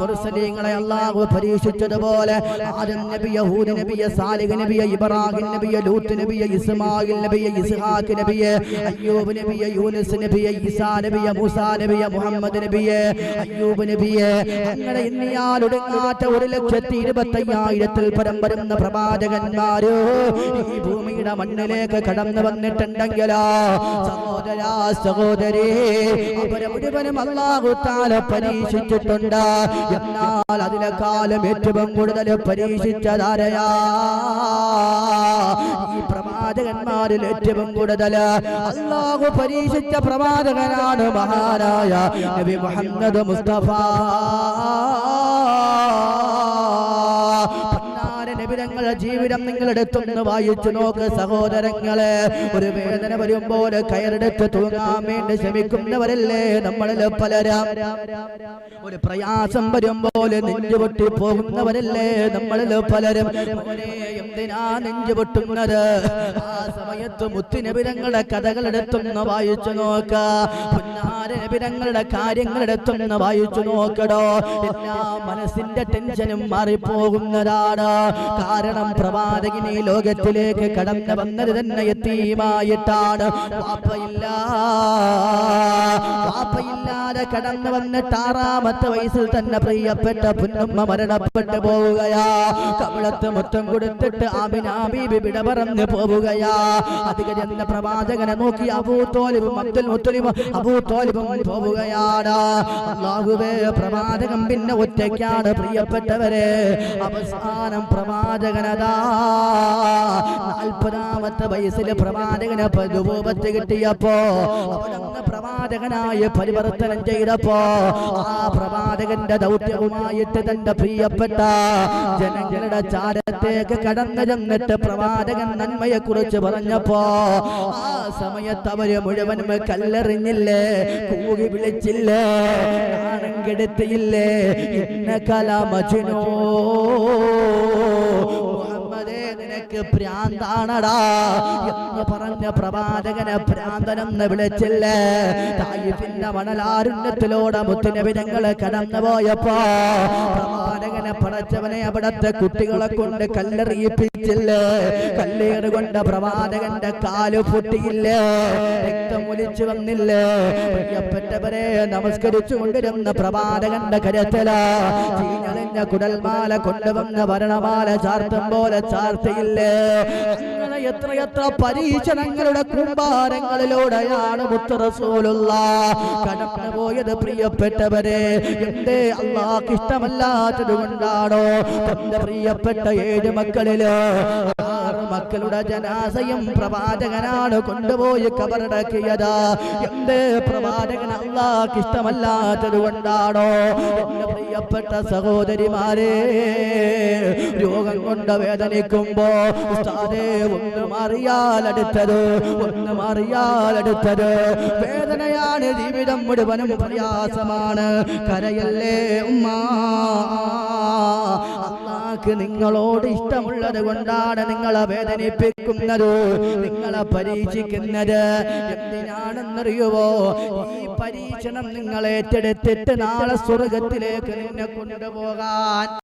മുർസലീങ്ങളെ അള്ളാഹു പരീക്ഷിച്ചതുപോലെ ആദം നബി യഹൂദ് നബിയെ സാലിഹ് നബിയെ ഇബ്രാഹിം നബിയെ ലൂത്ത് നബിയെ ഇസ്മായിൽ നബിയെ ഇസ്ഹാഖ് നബിയെ അയ്യൂബ് നബിയെ യൂനുസ് നബിയെ ഈസാ നബിയെ മൂസാ നബിയെ മുഹമ്മദ് നബിയെ അയ്യൂബ് നബിയെ അങ്ങനെ ഇന്നിയാലൊടുങ്ങാത്ത ഒരു ലക്ഷത്തി ഇരുപത്തയ്യായിരത്തിൽ പരം വരുന്ന പ്രവാചകന്മാര് ഈ ഭൂമിയുടെ മണ്ണിലേക്ക് കടന്നു വന്നിട്ടുണ്ടെങ്കിലോ സഹോദരാ സഹോദരി അവരെ മുഴുവനും അള്ളാഹു താല പരീക്ഷിച്ചിട്ടുണ്ട് എന്നാൽ അതിനെക്കാലം ഏറ്റവും കൂടുതൽ പരീക്ഷിച്ചതാരയാ? ഈ പ്രവാചകന്മാരിൽ ഏറ്റവും കൂടുതൽ അല്ലാഹു പരീക്ഷിച്ച പ്രവാചകനാണ് മഹാനായ നബി മുഹമ്മദ് മുസ്തഫ. ജീവിതം നിങ്ങളെടുത്തൊന്ന് വായിച്ചു നോക്ക് സഹോദരങ്ങളെ. ഒരു വേദന വരുമ്പോൾ കയറെടുത്ത് തൂങ്ങാൻ വേണ്ടി ശ്രമിക്കുന്നവരല്ലേ നമ്മളിൽ പലരാം. ഒരു പ്രയാസം വരുമ്പോൾ നെഞ്ചു പൊട്ടി പോകുന്നവരല്ലേ നമ്മളിൽ പലരും. എന്തിനാ നെഞ്ചു പൊട്ടുന്നത്? ആ സമയത്ത് മുത്തുനബിരങ്ങളുടെ കഥകളെടുത്തൊന്ന് വായിച്ചു നോക്ക. പൊന്നാര കാര്യങ്ങൾ എടുത്തൊന്ന് വായിച്ചു നോക്കടോ. എല്ലാ മനസ്സിന്റെ ടെൻഷനും മാറിപ്പോകുന്നതാണ്. കാരണം പ്രവാചകൻ ലോകത്തിലേക്ക് കടന്നു വന്നത് തന്നെ എത്തിയുമായിട്ടാണ് വാപ്പയില്ല കടന്നു വന്നിട്ട് ആറാമത്തെ വയസ്സിൽ തന്നെ പ്രിയപ്പെട്ട പുന്നമ്മ മരണപ്പെട്ടു പോവുകയാ. കവിളത്ത് മുറ്റം കൊടുത്തിട്ട് ആമിനാബീബി വിട പറന്ന് പോവുകയാ. അത് കഴിഞ്ഞ പ്രവാചകനെ നോക്കി അബൂ തോലിബും അബ്ദുൽ മുത്തലിബും അബൂ തോലിബും പോവുകയാണ് അള്ളാഹുവേ പ്രവാചകൻ പിന്നെ ഒറ്റയ്ക്കാണ് പ്രിയപ്പെട്ടവരെ. അവസാനം പ്രവാചകനതാ. നാൽപ്പതാമത്തെ വയസ്സിൽ പ്രവാചകന് രൂപത്ത് കിട്ടിയപ്പോ പ്രവാചകനായി പരിവർത്തനം ചെയ്തപ്പോ ആ പ്രവാചകന്റെ ദൗത്യവുമായിട്ട് തന്റെ പ്രിയപ്പെട്ട ജനങ്ങളുടെ ചാരത്തേക്ക് കടന്നു ചെന്നിട്ട് പ്രവാചകൻ നന്മയെ കുറിച്ച് പറഞ്ഞപ്പോ ആ സമയത്ത് അവർ മുഴുവനും കല്ലെറിഞ്ഞില്ലേ കൂകി വിളിച്ചില്ലേ നാണം കെടുത്തിയില്ലേ ഇന്ന കലാമജിനോ നിനക്ക് ഭ്രാന്താണടാ. എന്ന് പറഞ്ഞ പ്രവാചകനെ ഭ്രാന്തനെന്ന് വിളിച്ചില്ലേ? തായിഫിന്റെ മണലാരുണ്യത്തിലൂടെ മുത്തുനബിതങ്ങൾ കടന്നു പോയപ്പോ പ്രവാചകനെ പടച്ചവനെ അവിടത്തെ കുട്ടികളെ കൊണ്ട് കല്ലെറിയിപ്പിച്ചില്ലേ കല്ലേറ് കൊണ്ട പ്രവാചകന്റെ കാൽ പൊട്ടിയില്ലേ. രക്തം ഒലിച്ചു വന്നില്ലേ. പ്രിയപ്പെട്ടവരെ നമസ്കരിച്ചു കൊണ്ടിരുന്ന പ്രവാചകന്റെ കരത്തില ചീഞ്ഞളിഞ്ഞ കുടൽമാല കൊണ്ടുവന്ന ഭരണമാല ചാർത്തും പോലെ ചാർത്തിയില്ലേ. എത്രയെത്ര പരീക്ഷണങ്ങളുടെ കുമ്പാരങ്ങളിലൂടെയാണ് മുത്തറസൂലുള്ള കടന്നു പോയത് പ്രിയപ്പെട്ടവരെ. എന്റെ അള്ളാഹ് ഇഷ്ടമല്ലാത്തത് കൊണ്ടാണോ തന്റെ പ്രിയപ്പെട്ട ഏഴ് മക്കളിൽ മക്കളുടെ ജനാസയും പ്രവാചകനാണ് കൊണ്ടുപോയി കബറടക്കിയത്. എന്റെ പ്രവാചകൻ അള്ളാഹ് ഇഷ്ടമല്ലാത്തത് കൊണ്ടാണോ? എന്റെ പ്രിയപ്പെട്ട സഹോദരിമാരെ രോഗം കൊണ്ട് വേദനിക്കുമ്പോ ഒന്നും അറിയാലെടുത്തത് ഒന്നും അറിയാലെടുത്തത് വേദനയാണ് ജീവിതം മുഴുവനും പ്രയാസമാണ്. കരയല്ലേ ഉമ്മ? അള്ളാഹ്ക്ക് നിങ്ങളോട് ഇഷ്ടമുള്ളത് കൊണ്ടാണ് നിങ്ങളെ വേദനിപ്പിക്കുന്നത്. നിങ്ങളെ പരീക്ഷിക്കുന്നത് എന്തിനാണെന്നറിയുവോ? ഈ പരീക്ഷണം നിങ്ങൾ ഏറ്റെടുത്തിട്ട് നാളെ സ്വർഗത്തിലേക്ക് നിന്നെ കൊണ്ടുപോകാൻ